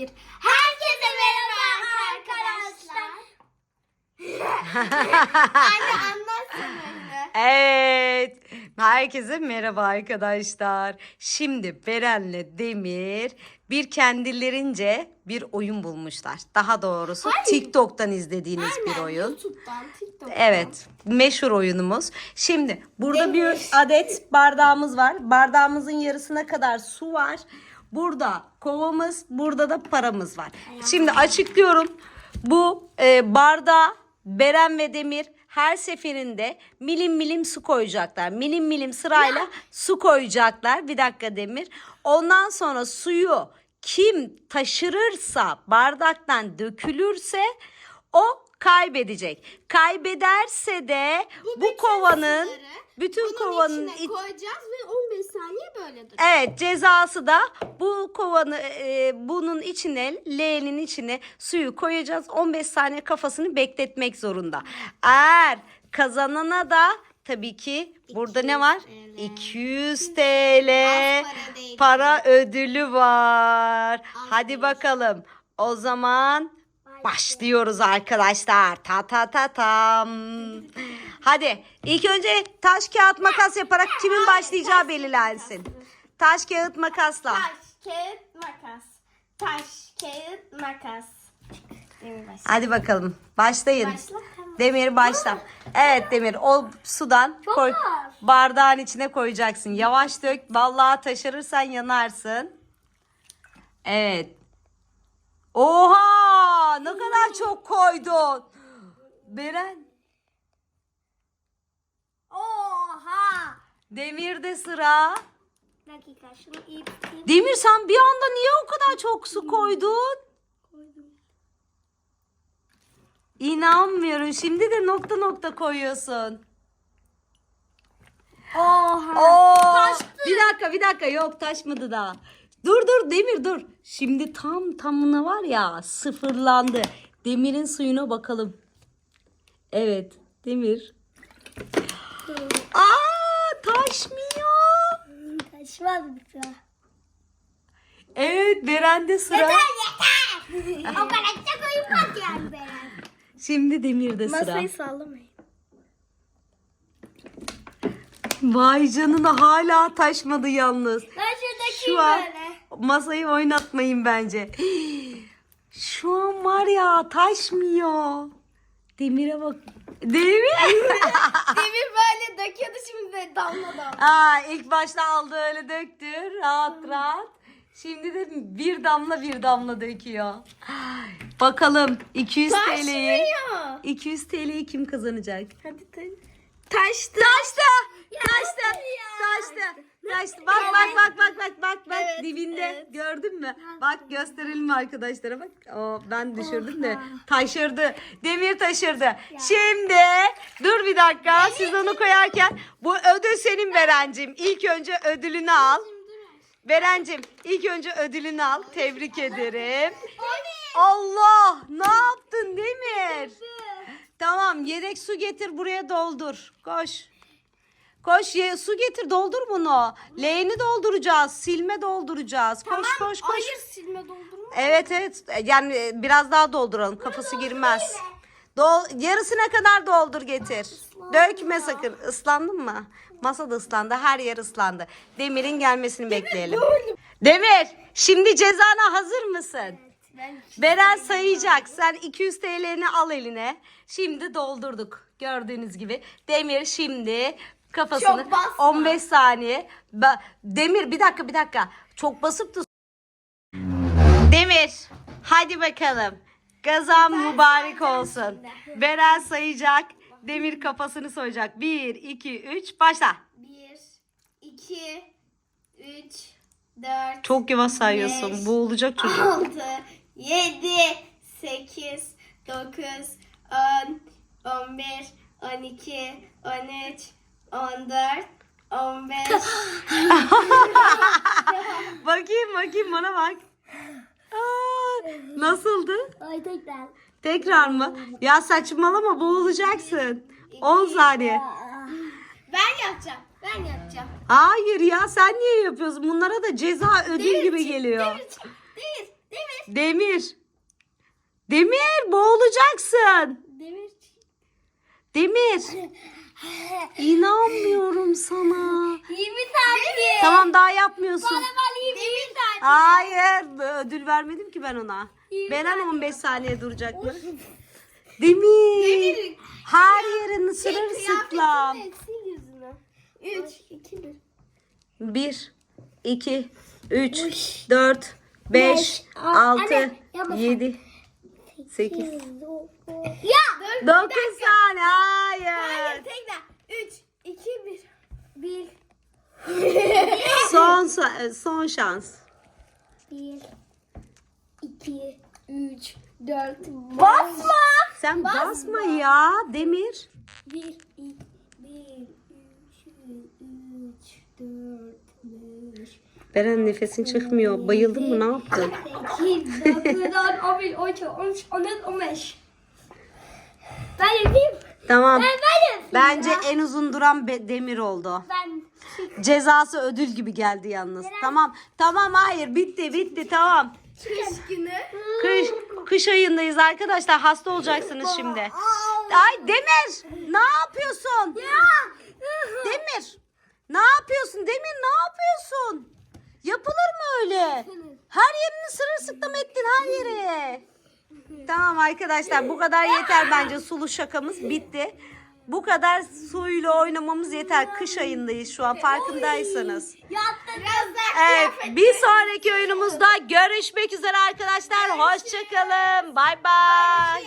Herkese merhaba arkadaşlar. Anne. Evet. Herkese merhaba arkadaşlar. Şimdi Beren'le Demir bir kendilerince bir oyun bulmuşlar. Daha doğrusu TikTok'tan izlediğiniz bir Aynen, oyun. YouTube'dan, TikTok'tan. Evet, meşhur oyunumuz. Şimdi burada Demir. bir adet bardağımız var. Bardağımızın yarısına kadar su var. Burada kovamız, burada da paramız var. Şimdi açıklıyorum. Bu e, bardağa Beren ve Demir her seferinde milim milim su koyacaklar. Milim milim sırayla su koyacaklar. Bir dakika Demir. Ondan sonra suyu kim taşırırsa bardaktan dökülürse o kaybedecek. Kaybederse de bu, bütün kovanın bütün kovanın içine iç- koyacağız ve 15 saniye böyle duracak. Evet cezası da bu kovanı e, bunun içine leğenin içine suyu koyacağız. 15 saniye kafasını bekletmek zorunda. Eğer kazanana da tabii ki burada ne var? TL. 200 TL para para ödülü var. Hadi bakalım. O zaman başlıyoruz arkadaşlar. Ta ta ta tam. Hadi ilk önce taş kağıt makas yaparak kimin başlayacağı belirlensin. Taş kağıt makasla. Taş, kağıt, makas. Taş, kağıt, makas. Demir başla. Hadi bakalım. Başlayın. Başla. Demir başla. Evet Demir o sudan Çok koy. Bardağın içine koyacaksın. Yavaş dök. Vallahi taşırırsan yanarsın. Evet. Oha! Ne kadar çok koydun. Beren. Oha! Demir'de sıra. Bir dakika şunu iyi tutayım. Demir sen bir anda niye o kadar çok su koydun? İnanmıyorum. Şimdi de nokta nokta koyuyorsun. Oha! Oo, Taştı. Bir dakika bir dakika yok taşmadı daha. Dur dur Demir dur. Şimdi tam tamına var ya sıfırlandı. Demir'in suyuna bakalım. Evet Demir. Aa taşmıyor. Taşmaz şey. Evet Beren'de sıra. yeter! o kadar çok uyumaz yani Beren. Şimdi Demir'de sıra. Masayı sallamayın. Vay canına hala taşmadı yalnız. Ben şuradaki Şu an böyle. masayı oynatmayın bence. Şu an var ya taşmıyor. Demir'e bak. Demir. Demir böyle döküyordu şimdi damla damla. Aa, ilk başta aldı öyle döktü rahat rahat. Şimdi de bir damla bir damla döküyor. Bakalım 200 TL'yi Taşmıyor. 200 TL'yi kim kazanacak? Hadi taş. Taştı. Taştı. Ya? Taştı. Taştı. Bak bak bak bak bak bak bak Evet, dibinde evet. gördün mü? Bak gösterelim arkadaşlara bak. O ben düşürdüm de taşırdı. Demir taşırdı. Şimdi dur bir dakika siz onu koyarken bu ödül senin Berencim. İlk önce ödülünü al. Berencim ilk önce ödülünü al. Tebrik ederim. Allah ne yaptın Demir? Tamam yedek su getir buraya doldur. Koş. Koş ye, su getir doldur bunu. Leğeni dolduracağız. Silme dolduracağız. Koş koş koş. Hayır silme doldurma. Evet evet yani e, biraz daha dolduralım. Kafası girmez. Dol, yarısına kadar doldur getir. Dökme sakın. Islandın mı? Masa da ıslandı. Her yer ıslandı. Demir'in gelmesini bekleyelim. Demir şimdi cezana hazır mısın? Ben Beren sayacak. Sen 200 TL'ni al eline. Şimdi doldurduk. Gördüğünüz gibi. Demir şimdi kafasını Çok basma. 15 saniye. Ba- Demir bir dakika bir dakika. Çok basıp da Demir hadi bakalım. Kazan mübarek olsun. Beren sayacak. Demir kafasını soyacak. 1 2 3 başla. 1, 2, 3, 4, Çok yavaş sayıyorsun. Beş. Boğulacak çocuk. 6, 7, 8, 9, 10, 11, 12, 13, 14, 15. bakayım bakayım bana bak. Aa, nasıldı? Ay tekrar. Tekrar mı? Ya saçmalama boğulacaksın. 10 saniye. Ben yapacağım. Ben yapacağım. Hayır ya sen niye yapıyorsun? Bunlara da ceza ödül gibi geliyor. Demir. Demir, Demir. Demir. Demir boğulacaksın. Demir. Demir. İnanmıyorum sana. 20 tane. Tamam daha yapmıyorsun. ben 20 tane. Hayır ödül vermedim ki ben ona. Beren 15 saniye duracak mı? Demir. Her yerini sırılsıklam. Etsin yüzünü. 3, 2, 1. 1, 2, 3, 4, 5, Beş, 6, anne, yapma sen. 7, 8, Ya. 9 tane. Hayır. Hayır tekrar. 3, 2, 1. 1. Son sa- son şans. 1, 2, 3, 4. Basma. Sen basma ya Demir. 1, 2, 1, 3, 3, 4, 5. Beren nefesin çıkmıyor. Bayıldın mı? Ne yaptın? 2, 4, 11, 12, 13, 14, 15. Ben yapayım. Tamam. Ben. Bence en uzun duran Be- Demir oldu. Ben. Cezası ödül gibi geldi yalnız. Tamam. Tamam hayır bitti bitti tamam. Kış günü. Kış kış ayındayız arkadaşlar. Hasta olacaksınız şimdi. Ay Demir ne yapıyorsun? Demir ne yapıyorsun? Demir ne yapıyorsun? Yapılır mı öyle? Her yerini sırılsıklam ettin her yere. Tamam arkadaşlar bu kadar yeter bence sulu şakamız bitti. Bu kadar suyla oynamamız yeter. Kış ayındayız şu an farkındaysanız. Evet bir sonraki oyunumuzda görüşmek üzere arkadaşlar. Hoşçakalın. Bay bay.